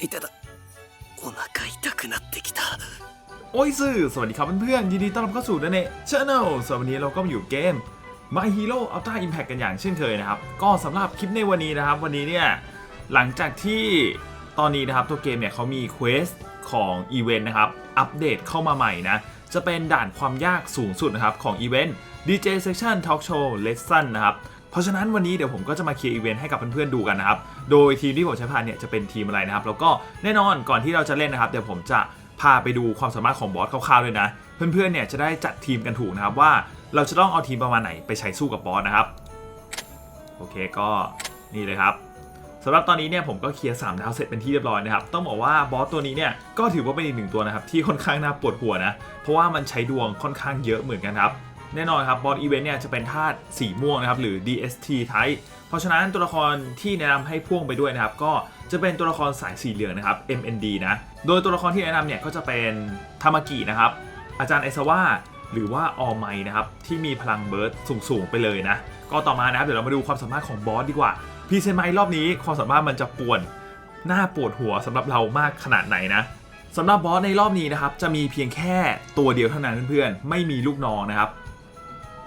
痛だお腹痛くなってきた โอ้ยสื่อสวัสดีครับเพื่อนๆยินดีต้อนรับเข้าสู่ดนเน่ช n แนลสำหรับวันนี้เราก็มาอยู่เกม My Hero Ultra Impact กันอย่างเช่นเคยนะครับ ก็สำหรับคลิปในวันนี้นะครับ วันนี้เนี่ย หลังจากที่ตอนนี้นะครับ ตัวเกมเนี่ยเขามีเควสของอีเวนต์นะครับ อัปเดตเข้ามาใหม่นะ จะเป็นด่านความยากสูงสุดนะครับ ของอีเวนต์ DJ Section Talk Show Lesson นะครับ เพราะฉะนั้นวันนี้เดี๋ยวผมก็จะมาเคลียร์อีเวนต์ให้กับเพื่อนๆดูกันนะครับ โดยทีมที่ผมใช้พานเนี่ยจะเป็นทีมอะไรนะครับ แล้วก็แน่นอนก่อนที่เราจะเล่นนะครับเดี๋ยวผมจะพาไปดูความสามารถของบอสคร่าวๆเลยนะ เพื่อนๆเนี่ยจะได้จัดทีมกันถูกนะครับว่าเราจะต้องเอาทีมประมาณไหนไปใช้สู้กับบอสนะครับ โอเคก็นี่เลยครับสำหรับตอนนี้เนี่ยผมก็เคลียร์3ดาวเสร็จเป็นที่เรียบร้อยนะครับ ต้องบอกว่าบอสตัวนี้เนี่ยก็ถือว่าเป็นอีกหนึ่งตัวนะครับที่ค่อนข้างน่าปวดหัวนะ เพราะว่ามันใช้ดวงค่อนข้างเยอะเหมือนกันครับ แน่นอนครับบอสอีเวนต์เนี่ยจะเป็นธาตุสีม่วงนะครับหรือ DST type เพราะฉะนั้นตัวละครที่แนะนำให้พ่วงไปด้วยนะครับ ก็จะเป็นตัวละครสายสีเหลืองนะครับ MND นะโดยตัวละครที่แนะนำเนี่ยก็จะเป็นทามากินะครับ อาจารย์ไอซาว่าหรือว่าออไมนะครับที่มีพลังเบิร์ดสูงๆไปเลยนะ ก็ต่อมานะครับเดี๋ยวเรามาดูความสามารถของบอสดีกว่าพีเซนไมรอบนี้ความสามารถมันจะป่วนหน้าปวดหัวสำหรับเรามากขนาดไหนนะสำหรับบอสในรอบนี้นะครับจะมีเพียงแค่ตัวเดียวเท่านั้นเพื่อนๆไม่มีลูกน้องนะครับ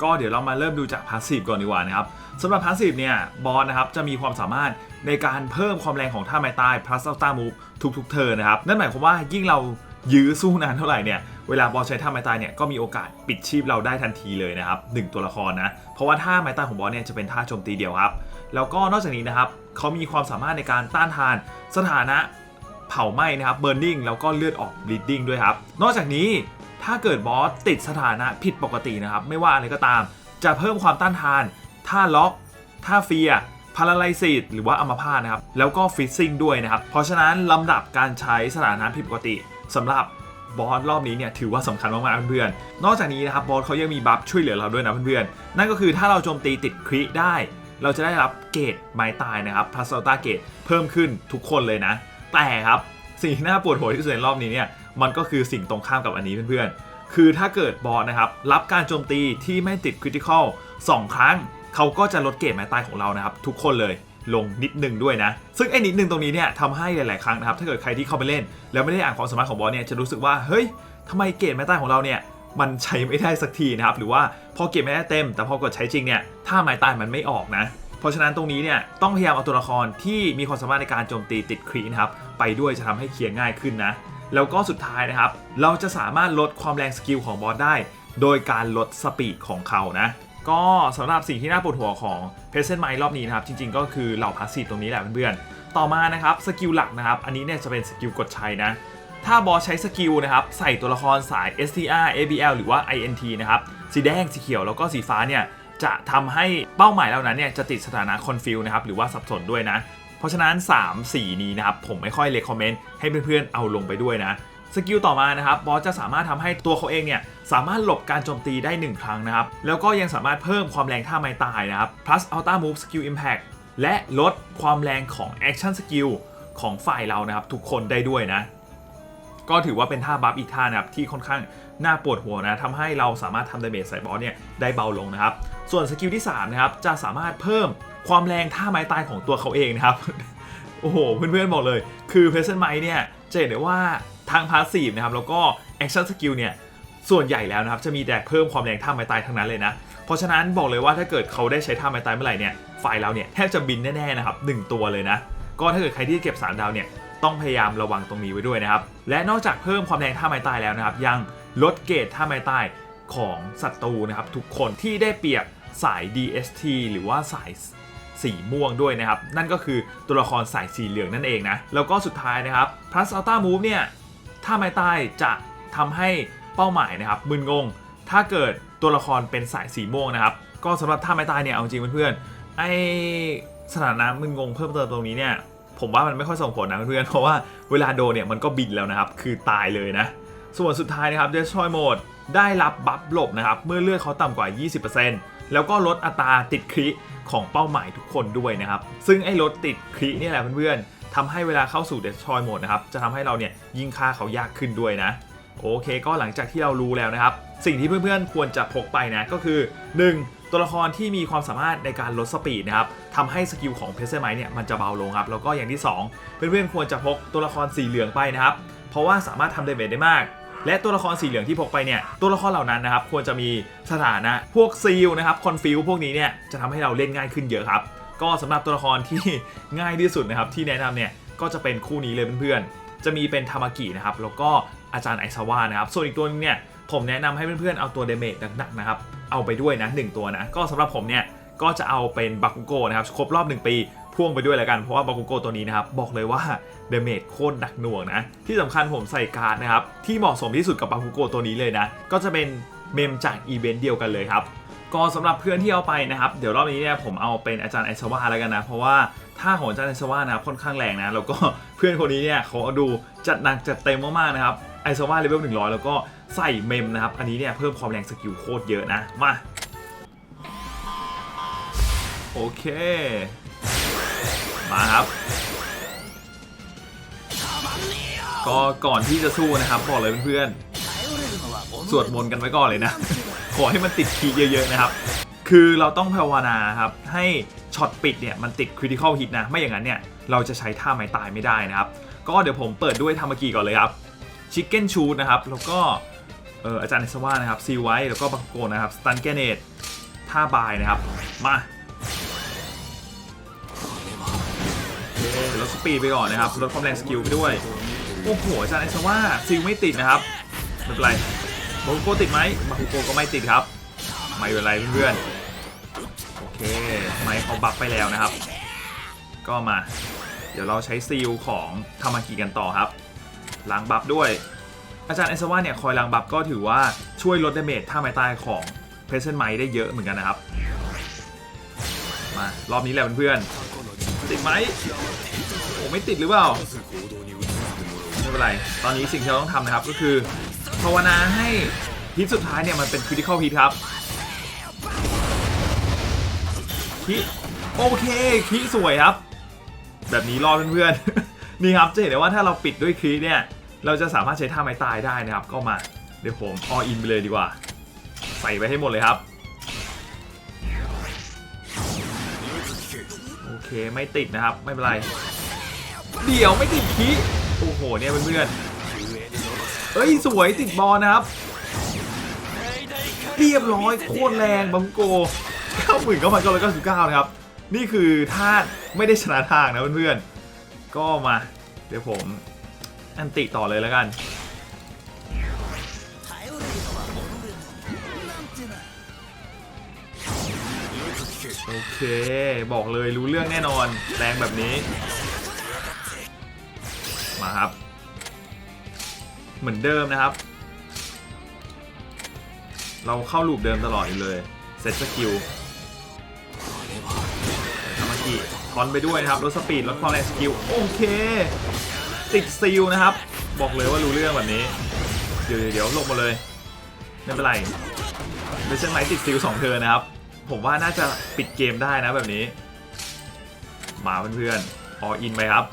ก็เดี๋ยวเรามาเริ่มดูจากพาสซีฟก่อนดีกว่านะครับสำหรับพาสซีฟเนี่ยบอสนะครับจะมีความสามารถในการเพิ่มความแรงของท่าไม้ตาย plus ultra move ทุกๆเทิร์นะครับนั่นหมายความว่ายิ่งเรายื้อสู้นานเท่าไหร่เนี่ยเวลาบอสใช้ท่าไม้ตายเนี่ยก็มีโอกาสปิดชีพเราได้ทันทีเลยนะครับหนึ่งตัวละครนะเพราะว่าท่าไม้ตายของบอสเนี่ยจะเป็นท่าโจมตีเดียวครับแล้วก็นอกจากนี้นะครับเขามีความสามารถในการต้านทานสถานะเผาไหม้นะครับ burning แล้วก็เลือดออก bleeding ด้วยครับนอกจากนี้ ถ้าเกิดบอสติดสถานะผิดปกตินะครับ ไม่ว่าอะไรก็ตาม จะเพิ่มความต้านทาน ท่าล็อกท่าเฟียพาราไลซิสหรือว่าอัมพาตนะครับ แล้วก็ฟิซซิ่งด้วยนะครับ เพราะฉะนั้นลำดับการใช้สถานะผิดปกติสำหรับบอสรอบนี้เนี่ยถือว่าสำคัญมากๆเพื่อนๆ นอกจากนี้นะครับบอสเขายังมีบัฟช่วยเหลือเราด้วยนะเพื่อนๆ นั่นก็คือถ้าเราโจมตีติดคริได้ เราจะได้รับเกรดไม้ตายนะครับพาสตาเกรดเพิ่มขึ้นทุกคนเลยนะ แต่ครับ สิ่งที่น่าปวดหัวที่สุดในรอบนี้เนี่ยมันก็คือสิ่งตรงข้ามกับอันนี้เพื่อนๆ คือถ้าเกิดบอสนะครับรับการโจมตีที่ไม่ติดคริติคอล2ครั้ง เขาก็จะลดเกรดไม้ตายของเรานะครับ ทุกคนเลยลงนิดนึงด้วยนะ ซึ่งไอ้นิดนึงตรงนี้เนี่ยทำให้หลาย ๆ ครั้งนะครับถ้าเกิดใครที่เข้าไปเล่น แล้วไม่ได้อ่านความสามารถของบอสเนี่ยจะรู้สึกว่าเฮ้ยทำไมเกรดไม้ตายของเราเนี่ยมันใช้ไม่ได้สักทีนะครับหรือว่าพอเกรดไม่ได้เต็ม แต่พอกดใช้จริงเนี่ยถ้าไม้ตายมันไม่ออกนะ เพราะฉะนั้นตรงนี้เนี่ยต้องพยายามเอาตัวละครที่มีความสามารถในการโจมตีติดครีนะครับไปด้วยจะทำให้เคลียร์ง่ายขึ้นนะ แล้วก็สุดท้ายนะครับ เราจะสามารถลดความแรงสกิลของบอสได้ โดยการลดสปีดของเขานะก็สำหรับสิ่งที่น่าปวดหัวของเพเซนไมรอบนี้นะครับ จริงๆ ก็คือเหล่าพาสซีฟตรงนี้แหละเพื่อนๆ ต่อมานะครับสกิลหลักนะครับ อันนี้เนี่ยจะเป็นสกิลกดใช้นะ ถ้าบอสใช้สกิลนะครับ ใส่ตัวละครสาย STR ABL หรือว่า INT นะครับ สีแดงสีเขียวแล้วก็สีฟ้าเนี่ย จะทำให้เป้าหมายเหล่านั้นเนี่ยจะติดสถานะคอนฟิวนะครับหรือว่าสับสนด้วยนะ เพราะฉะนั้น3สีนี้นะครับผมไม่ค่อยเลคคอมเมนต์ให้เพื่อนๆเอาลงไปด้วยนะสกิลต่อมานะครับบอสจะสามารถทำให้ตัวเขาเองเนี่ยสามารถหลบการโจมตีได้ 1 ครั้งนะครับ แล้วก็ยังสามารถเพิ่มความแรงท่าไม้ตายนะครับ plus ultra move skill impact และลดความแรงของ action skill ของฝ่ายเรานะครับ ทุกคนได้ด้วยนะ ก็ถือว่าเป็นท่าบัฟอีกท่านะครับที่ค่อนข้างน่าปวดหัวนะทำให้เราสามารถทำดาเมจใส่บอสเนี่ยได้เบาลงนะครับ ส่วนสกิลที่3นะครับจะสามารถเพิ่มความแรงท่าไม้ตายของตัวเขาเองนะครับ โอ้โห เพื่อนๆบอกเลย คือเพ s เซนไมเนี่ยจะเห็นได้ว่าทางพาสซีฟนะครับแล้วก็แอคชั่นสกิลเนี่ยส่วนใหญ่แล้วนะครับจะมีแต่เพิ่มความแรงท่าไม้ตายทั้งนั้นเลยนะ เพราะฉะนั้นบอกเลยว่าถ้าเกิดเขาได้ใช้ท่าไม้ตายเมื่อไหร่เนี่ยฝ่ายเราเนี่ยแทบจะบินแน่ๆนะครับหนึ่งตัวเลยนะก็ถ้าเกิดใครที่เก็บ 3 ดาวเนี่ย ต้องพยายามระวังตรงนี้ไว้ด้วยนะครับ และนอกจากเพิ่มความแรงท่าไม้ตายแล้วนะครับ ยังลดเกรดท่าไม้ตายของศัตรูนะครับ ทุกคนที่ได้เปรียบสาย DST หรือว่าสายสีม่วงด้วยนะครับ นั่นก็คือตัวละครสายสีเหลืองนั่นเองนะ แล้วก็สุดท้ายนะครับ plus ultra move เนี่ยท่าไม้ตายจะทำให้เป้าหมายนะครับมึนงง ถ้าเกิดตัวละครเป็นสายสีม่วงนะครับ ก็สำหรับท่าไม้ตายเนี่ยเอาจริงเพื่อนๆไอสถานะมึนงงเพิ่มเติมตรงนี้เนี่ย ผมว่ามันไม่ค่อยส่งผลนะเพื่อนเพราะว่าเวลาโดนเนี่ยมันก็บินแล้วนะครับ คือตายเลยนะ ส่วนสุดท้ายนะครับ Destroy Mode ได้รับบัฟหลบนะครับ เมื่อเลือดเขาต่ำกว่า 20%แล้วก็ลดอัตราติดคริของเป้าหมายทุกคนด้วยนะครับ ซึ่งไอ้ลดติดคริเนี่ยแหละเพื่อนๆทำให้เวลาเข้าสู่ Destroy Mode นะครับ จะทำให้เราเนี่ยยิงฆ่าเขายากขึ้นด้วยนะ โอเคก็หลังจากที่เรารู้แล้วนะครับ สิ่งที่เพื่อนๆควรจะพกไปนะก็คือ 1. ตัวละครที่มีความสามารถในการลดสปีดนะครับทำให้สกิลของเพเซอร์ไมเนี่ยมันจะเบาลงครับแล้วก็อย่างที่ 2 เพื่อนๆควรจะพกตัวละครสีเหลืองไปนะครับ เพราะว่าสามารถทำเดเมจได้มากและตัวละครสีเหลืองที่พกไปเนี่ยตัวละครเหล่านั้นนะครับควรจะมีสถานะพวกซีลนะครับคอนฟิวพวกนี้เนี่ยจะทำให้เราเล่นง่ายขึ้นเยอะครับ ก็สำหรับตัวละครที่ง่ายที่สุดนะครับที่แนะนำเนี่ยก็จะเป็นคู่นี้เลยเพื่อนๆ จะมีเป็นทามากินะครับแล้วก็อาจารย์ไอซาวานะครับส่วนอีกตัวนึงเนี่ยผมแนะนำให้เพื่อนๆเอาตัวเดเมจหนักๆนะครับเอาไปด้วยนะหนึ่งตัวนะก็สำหรับผมเนี่ยก็จะเอาเป็นบาคุโกนะครับครบรอบ 1 ปีพ่วงไปด้วยแล้วกันเพราะว่าบาคุโกตัวนี้นะครับบอกเลยว่าเดเมจโคตรหนักหน่วงนะที่สำคัญผมใส่การ์ดนะครับที่เหมาะสมที่สุดกับบาคุโกตัวนี้เลยนะก็จะเป็นเมมจากอีเวนต์เดียวกันเลยครับก็สำหรับเพื่อนที่เอาไปนะครับ เดี๋ยวรอบนี้เนี่ยผมเอาเป็นอาจารย์ไอซาวาแล้วกันนะ เพราะว่า ท่าของอาจารย์ไอซาวานะครับค่อนข้างแรงนะแล้วก็เพื่อนคนนี้เนี่ยเขาเอาดูจัดหนักจัดเต็มมากๆนะครับไอซาวาเลเวล100 แล้วก็ใส่เมมนะครับ อันนี้เนี่ยเพิ่มความแรงสกิลโคตรเยอะนะ มา โอเค มาครับ ก็ก่อนที่จะสู้นะครับบอกเลยเพื่อนๆสวดมนต์กันไว้ก่อนเลยนะ ขอให้มันติดคีเยอะๆนะครับ คือเราต้องภาวนาครับ ให้ช็อตปิดเนี่ยมันติดคริติคอลฮิตนะ ไม่อย่างนั้นเนี่ย เราจะใช้ท่าไม้ตายไม่ได้นะครับ ก็เดี๋ยวผมเปิดด้วยทามากิก่อนเลยครับชิคเก้นชูดนะครับ แล้วก็อออาจารย์เนสว่านะครับซีไว้แล้วก็บังโกนะครับสตันแกเนตท่าบายนะครับ มาลดสปีดไปก่อนนะครับลดความแรงสกิลไปด้วย โอ้โหอาจารย์เนสว่าซิลไม่ติดนะครับไม่เป็นไรบาคุโกติดไหมบาคุโกก็ไม่ติดครับ ไม่เป็นไรเพื่อนๆ โอเคไมเขาบัฟไปแล้วนะครับ ก็มา เดี๋ยวเราใช้ซีลของทามากิกันต่อครับล้างบัฟด้วย อาจารย์ไอซาวาเนี่ยคอยล้างบัฟก็ถือว่าช่วยลดดาเมจท่าไม้ตายของเพรสเซนไมได้เยอะเหมือนกันนะครับ มารอบนี้แหละเพื่อนๆติดไหมโอ้ไม่ติดหรือเปล่าไม่เป็นไร ตอนนี้สิ่งที่เราต้องทำนะครับก็คือภาวนาให้ฮิตสุดท้ายเนี่ยมันเป็นคริติคอลฮิตครับ คิโอเคคิสวยครับ แบบนี้รอดเพื่อนๆนี่ครับจะเห็นได้ว่าถ้าเราปิดด้วยคริเนี่ยเราจะสามารถใช้ท่าไม้ตายได้นะครับ ก็มาเดี๋ยวผมออินไปเลยดีกว่า ใส่ไปให้หมดเลยครับโอเคไม่ติดนะครับไม่เป็นไร เดี๋ยวไม่ติดคีโอ้โหเนี่ยเพื่อนๆเอ้ยสวยติดบอลนะครับ เรียบร้อยโคตรแรงบัมโก 9 9 9 9นะครับ นี่คือท่าไม่ได้ชนะทางนะเพื่อนๆ ก็มา เดี๋ยวผมอันติต่อเลยแล้วกัน โอเค บอกเลยรู้เรื่องแน่นอน แรงแบบนี้ มาครับ เหมือนเดิมนะครับ เราเข้าลูปเดิมตลอดอยู่เลย เซตสกิล ทามากิทอนไปด้วยนะครับลดสปีดลดความแรงสกิลโอเค ติดซีลนะครับ บอกเลยว่ารู้เรื่องแบบนี้ เดี๋ยวเดี๋ยวลงมาเลยไม่เป็นไรเป็นเช่นไรติดซีลสองเธอนะครับ ผมว่าน่าจะปิดเกมได้นะแบบนี้ มาเพื่อนๆออินไปครับ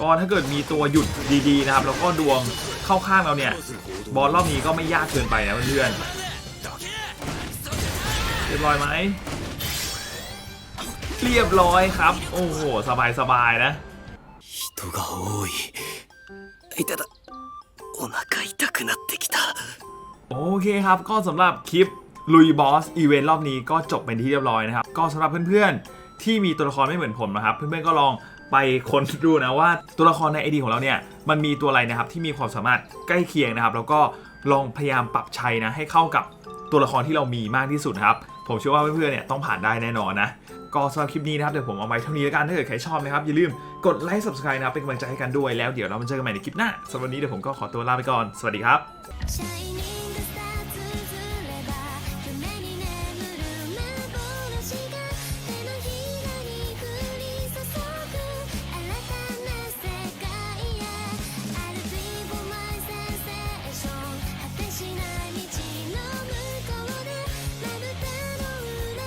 ก็ถ้าเกิดมีตัวหยุดดีๆนะครับ แล้วก็ดวงเข้าข้างเราเนี่ย บอลรอบนี้ก็ไม่ยากเกินไปนะเพื่อนๆ รียบร้อยไหมเรียบร้อยครับ โอ้โห สบายๆนะ 人が多いいただお腹痛くなってきた โอเคครับ ก็สำหรับคลิปลุยบอสอีเวนต์รอบนี้ก็จบเป็นที่เรียบร้อยนะครับ ก็สำหรับเพื่อนๆ ที่มีตัวละครไม่เหมือนผมนะครับ เพื่อนๆ ก็ลองไปค้นดูนะว่าตัวละครใน ID ของเราเนี่ย มันมีตัวอะไรนะครับที่มีความสามารถใกล้เคียงนะครับ แล้วก็ลองพยายามปรับใช้นะ ให้เข้ากับตัวละครที่เรามีมากที่สุดนะครับ ผมเชื่อว่าเพื่อนๆเนี่ยต้องผ่านได้แน่นอนนะ ก็สำหรับคลิปนี้นะครับเดี๋ยวผมเอาไว้เท่านี้แล้วกันถ้าเกิดใครชอบนะครับอย่าลืมกดไลค์ subscribe นะครับเป็นกำลังใจให้กันด้วยแล้วเดี๋ยวเรามาเจอกันใหม่ในคลิปหน้าสำหรับวันนี้เดี๋ยวผมก็ขอตัวลาไปก่อนสวัสดีครับ